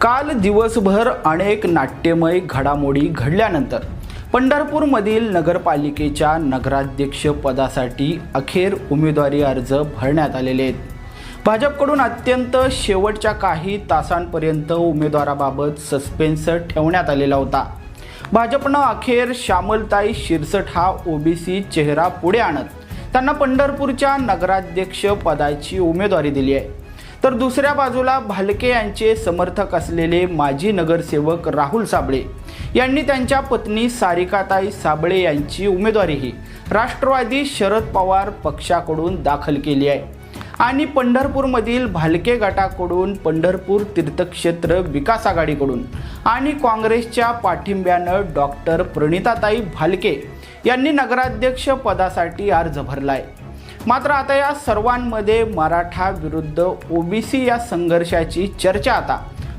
काल दिवसभर अनेक नाट्यमय घडामोडी घडल्यानंतर पंढरपूरमधील नगरपालिकेच्या नगराध्यक्ष पदासाठी अखेर उमेदवारी अर्ज भरण्यात आलेले आहेत. भाजपकडून अत्यंत शेवटच्या काही तासांपर्यंत उमेदवाराबाबत सस्पेन्स ठेवण्यात आलेला होता. भाजपनं अखेर श्यामलताई शिरसट हा ओबीसी चेहरा पुढे आणत त्यांना पंढरपूरच्या नगराध्यक्ष पदाची उमेदवारी दिली आहे. तर दुसऱ्या बाजूला भालके यांचे समर्थक असलेले माजी नगरसेवक राहुल साबळे. यांनी त्यांच्या पत्नी सारिकाताई साबळे यांची उमेदवारीही राष्ट्रवादी शरद पवार पक्षाकडून दाखल केली आहे. आणि पंढरपूरमधील भालके गटाकडून पंढरपूर तीर्थक्षेत्र विकास आघाडीकडून आणि काँग्रेसच्या पाठिंब्यानं डॉक्टर प्रणिताताई भालके यांनी नगराध्यक्ष पदासाठी अर्ज आहे मात्र आता या सर्वांमध्ये मराठा विरुद्ध ओबीसी या संघर्षाची चर्चा आता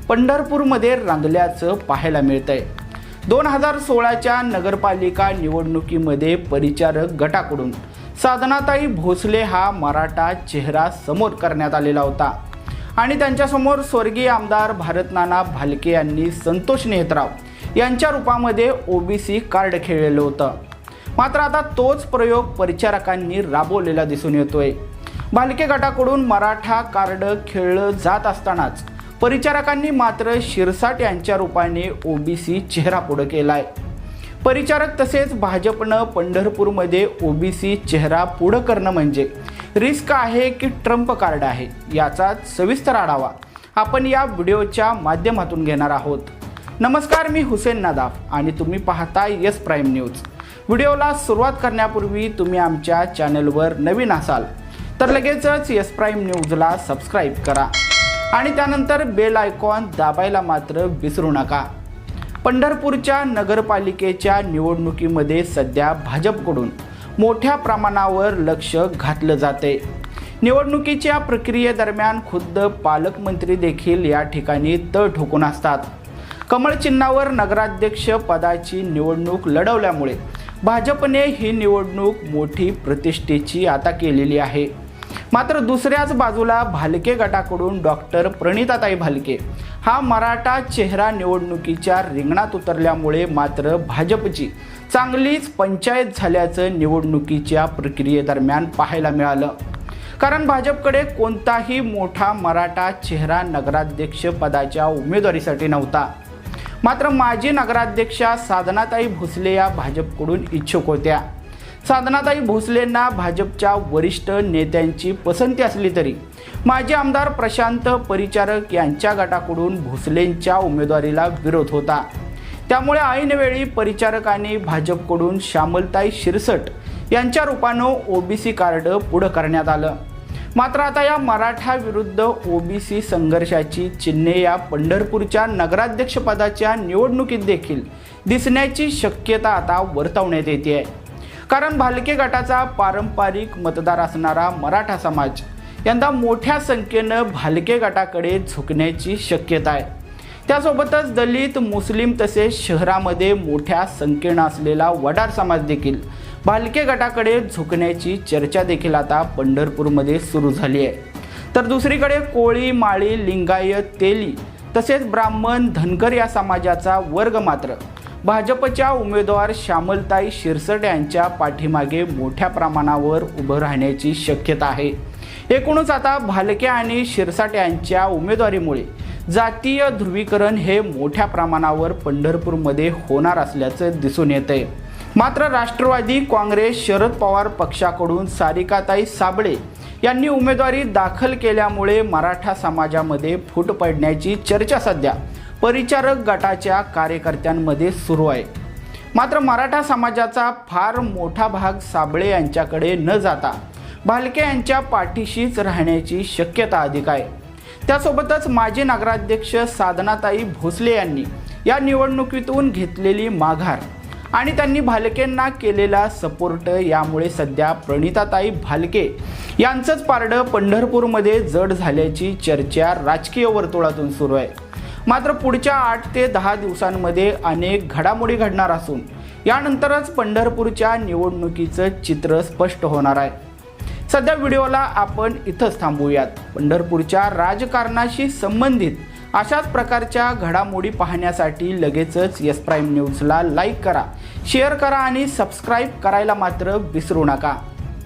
पंढरपूरमध्ये रंगल्याचं पाहायला मिळतंय. दोन हजार सोळाच्या नगरपालिका निवडणुकीमध्ये परिचारक गटाकडून साधनाताई भोसले हा मराठा चेहरा समोर करण्यात आलेला होता. आणि त्यांच्यासमोर स्वर्गीय आमदार भारतनाना भालके यांनी संतोष नेहतराव यांच्या रूपामध्ये ओबीसी कार्ड खेळलेलं होतं. मात्र आता तोच प्रयोग परिचारकांनी राबवलेला दिसून येतोय. बालके गटाकडून मराठा कार्ड खेळलं जात असतानाच परिचारकांनी मात्र शिरसाट यांच्या रूपाने ओबीसी चेहरा पुढे केलाय. परिचारक तसेच भाजपनं पंढरपूरमध्ये ओबीसी चेहरा पुढं करणं म्हणजे रिस्क आहे की ट्रम्प कार्ड आहे याचा सविस्तर आढावा आपण या व्हिडिओच्या माध्यमातून घेणार आहोत. नमस्कार मी हुसेन नदाफ आणि तुम्ही पाहता यस प्राईम न्यूज व्हिडिओला सुरुवात करण्यापूर्वी तुम्ही आमच्या चॅनलवर नवीन असाल तर लगेचच यस प्राईम न्यूजला सबस्क्राईब करा. आणि त्यानंतर बेल आयकॉन दाबायला मात्र विसरू नका. पंढरपूरच्या नगरपालिकेच्या निवडणुकीमध्ये सध्या भाजपकडून मोठ्या प्रमाणावर लक्ष घातलं जाते निवडणुकीच्या प्रक्रियेदरम्यान खुद्द पालकमंत्री देखील या ठिकाणी तळ ठोकून असतात. कमळ चिन्हावर नगराध्यक्ष पदाची निवडणूक लढवल्यामुळे भाजपने ही निवडणूक मोठी प्रतिष्ठेची आता केलेली आहे. मात्र दुसऱ्याच बाजूला भालके गटाकडून डॉक्टर प्रणिताताई भालके हा मराठा चेहरा निवडणुकीच्या रिंगणात उतरल्यामुळे मात्र भाजपची चांगलीच पंचायत झाल्याचं निवडणुकीच्या प्रक्रियेदरम्यान पाहायला मिळालं. कारण भाजपकडे कोणताही मोठा मराठा चेहरा नगराध्यक्ष पदाच्या उमेदवारीसाठी नव्हता. मात्र माजी नगराध्यक्षा साधनाताई भोसले या भाजपकडून इच्छुक होत्या. साधनाताई भोसलेंना भाजपच्या वरिष्ठ नेत्यांची पसंती असली तरी माजी आमदार प्रशांत परिचारक यांच्या गटाकडून भोसलेंच्या उमेदवारीला विरोध होता. त्यामुळे ऐनवेळी परिचारकांनी भाजपकडून श्यामलताई शिरसट यांच्या रूपानं ओबीसी कार्ड पुढं करण्यात आलं. मात्र आता या मराठा विरुद्ध ओबीसी संघर्षाची चिन्हे या पंढरपूरच्या नगराध्यक्षपदाच्या निवडणुकीत देखील दिसण्याची शक्यता आता वर्तवण्यात येते आहे. कारण भालके गटाचा पारंपरिक मतदार असणारा मराठा समाज यंदा मोठ्या संख्येनं भालके गटाकडे झुकण्याची शक्यता आहे. त्यासोबतच दलित मुस्लिम तसेच शहरामध्ये मोठ्या संख्येनं असलेला वडार समाज देखील भालके गटाकडे झुकण्याची चर्चा देखील आता पंढरपूरमध्ये सुरू झाली आहे. तर दुसरीकडे कोळी माळी लिंगायत तेली तसेच ब्राह्मण धनगर या समाजाचा वर्ग मात्र. भाजपच्या उमेदवार श्यामलताई शिरसट यांच्या पाठीमागे मोठ्या प्रमाणावर उभं राहण्याची शक्यता आहे. एकूणच आता भालके आणि शिरसाट यांच्या उमेदवारीमुळे जातीय ध्रुवीकरण हे मोठ्या प्रमाणावर पंढरपूरमध्ये होणार असल्याचं दिसून येतं आहे मात्र राष्ट्रवादी काँग्रेस शरद पवार पक्षाकडून सारिकाताई साबळे यांनी उमेदवारी दाखल केल्यामुळे मराठा समाजामध्ये फूट पडण्याची चर्चा सध्या परिचारक गटाच्या कार्यकर्त्यांमध्ये सुरू आहे. मात्र मराठा समाजाचा फार मोठा भाग साबळे यांच्याकडे न जाता भालके यांच्या पाठीशीच राहण्याची शक्यता अधिक आहे. त्यासोबतच माजी नगराध्यक्ष साधनाताई भोसले यांनी या निवडणुकीतून घेतलेली माघार आणि त्यांनी भालकेंना केलेला सपोर्ट यामुळे सध्या प्रणिताताई भालके यांचंच पारडं पंढरपूरमध्ये जड झाल्याची चर्चा राजकीय वर्तुळातून सुरू आहे. मात्र पुढच्या आठ ते दहा दिवसांमध्ये अनेक घडामोडी घडणार असून यानंतरच पंढरपूरच्या निवडणुकीचं चित्र स्पष्ट होणार आहे. सध्या व्हिडिओला आपण इथंच थांबूयात. पंढरपूरच्या राजकारणाशी संबंधित अशाच प्रकारच्या घडामोडी पाहण्यासाठी लगेचच यस प्राईम न्यूजला लाईक करा शेअर करा आणि सबस्क्राईब करायला मात्र विसरू नका.